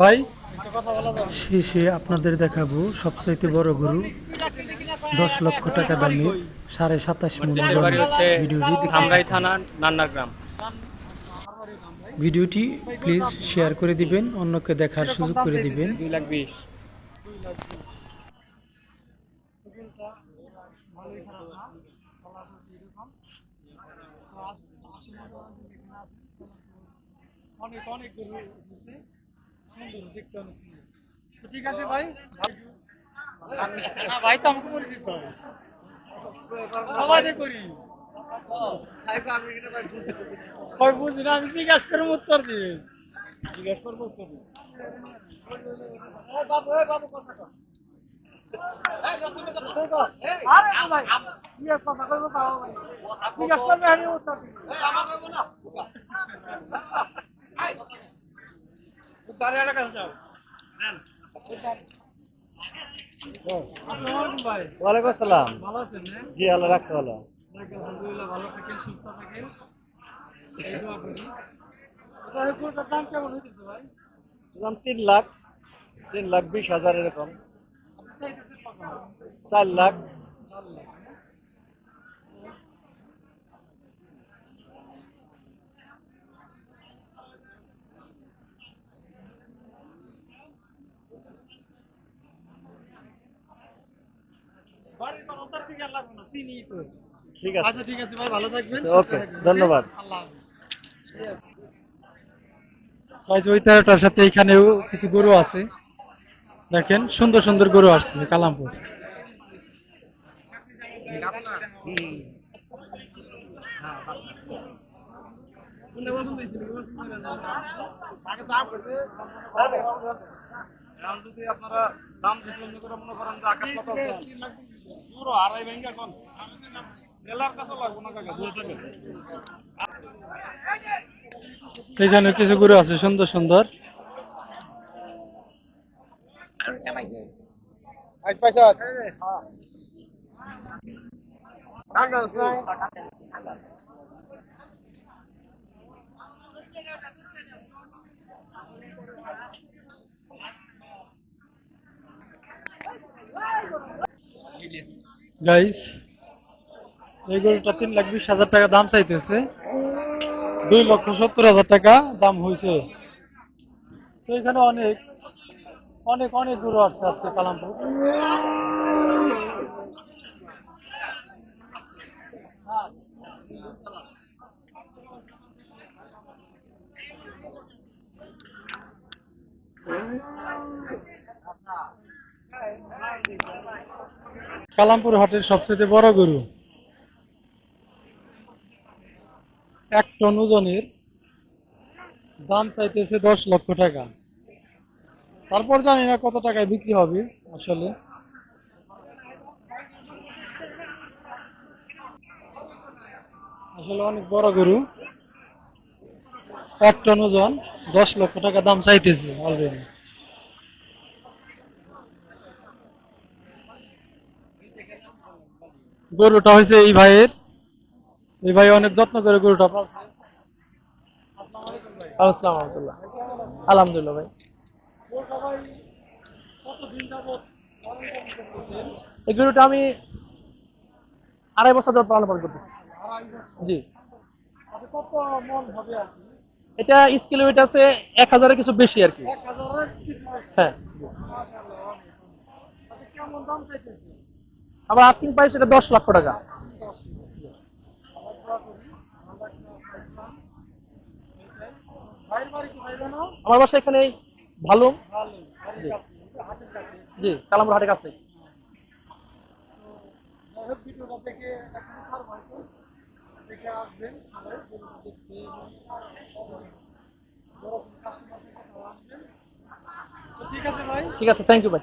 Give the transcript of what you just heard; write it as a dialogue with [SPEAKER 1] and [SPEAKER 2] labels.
[SPEAKER 1] ভাই?
[SPEAKER 2] শেষে আপনাদের দেখাবো সবচাইতে বড় গরু। দশ লক্ষ টাকা দামের সাড়ে সাতাশ ভিডিওটি
[SPEAKER 3] গ্রাম
[SPEAKER 2] ভিডিওটি প্লিজ শেয়ার করে দিবেন অন্যকে দেখার সুযোগ করে দিবেন।
[SPEAKER 1] অনেক অনেক গরু ঠিক আছে ভাই? না, ভাই তো আমাকে পরিচিত। সবাই করি। বুঝি না আমি জিজ্ঞাস করে উত্তর দিবে জিজ্ঞাস করব উত্তর দিবে বাবু বাবু কথা জিজ্ঞাস করবে আমি উত্তর দিব দাঁড়িয়ে রাখা যাও আসসালামু আলাইকুম ভাই
[SPEAKER 4] ওয়ালাইকুম আসসালাম।
[SPEAKER 1] ভালো আছেন
[SPEAKER 4] জি আল্লাহ রাখছে ভালো।
[SPEAKER 1] আলহামদুলিল্লাহ ভালো থাকেন সুস্থ থাকেন। দাম কেমন হইতেছে ভাই?
[SPEAKER 4] দাম তিন লাখ তিন লাখ বিশ হাজার এরকম? চার লাখ।
[SPEAKER 1] চার লাখ। বাড়ির বারান্দার দিকে আর লাগবে না, চিনি তো।
[SPEAKER 4] ঠিক আছে।
[SPEAKER 1] আচ্ছা ঠিক আছে ভাই ভালো থাকবেন।
[SPEAKER 4] ওকে, ধন্যবাদ।
[SPEAKER 1] আল্লাহ হাফিজ। ওই তেরোটার সাথে এখানেও কিছু গরু আছে। দেখেন সুন্দর সুন্দর গরু আসছে কালামপুর।
[SPEAKER 3] আপনারা দাম দিতে মনে করেন আকাশ কত আছে। পুরো আড়াই মেলার কাছে লাগবো না কাকা? দুই টাকা
[SPEAKER 1] এখানে কিছু গরু আছে, সুন্দর সুন্দর। গাইস এই গরুটা তিন লাখ বিশ হাজার টাকা দাম চাইতেছে। দুই লক্ষ সত্তর হাজার টাকা দাম হয়েছে তো এখানে অনেক অনেক অনেক গরু আসছে আজকে কালামপুর কালামপুর হাটের সবচেয়ে বড় গরু। এক টন ওজনের দাম চাইতেছে দশ লক্ষ টাকা। তারপর জানি না কত টাকায় বিক্রি হবে আসলে। আসলে অনেক বড় গরু। এক টন ওজন দশ লক্ষ টাকা দাম চাইতেছে অলরেডি গরুটা হয়েছে এই ভাইয়ের এই ভাই অনেক যত্ন করে গরুটা পালছে
[SPEAKER 5] আসসালামু আলাইকুম আলহামদুলিল্লাহ ভাই? এই গরুটা আমি আড়াই বছর ধরে পালন পালন করতেছি জি? এটা স্কেল ওয়েট আছে এক হাজারের কিছু বেশি আর কি। হ্যাঁ
[SPEAKER 1] কেমন দাম?
[SPEAKER 5] আবার আর্থিং প্রাইস এটা দশ লক্ষ টাকা? আমার বাসা এখানে ভালো জি। কালামপুর হাটের কাছে
[SPEAKER 1] ঠিক আছে ভাই
[SPEAKER 5] ঠিক আছে থ্যাংক ইউ ভাই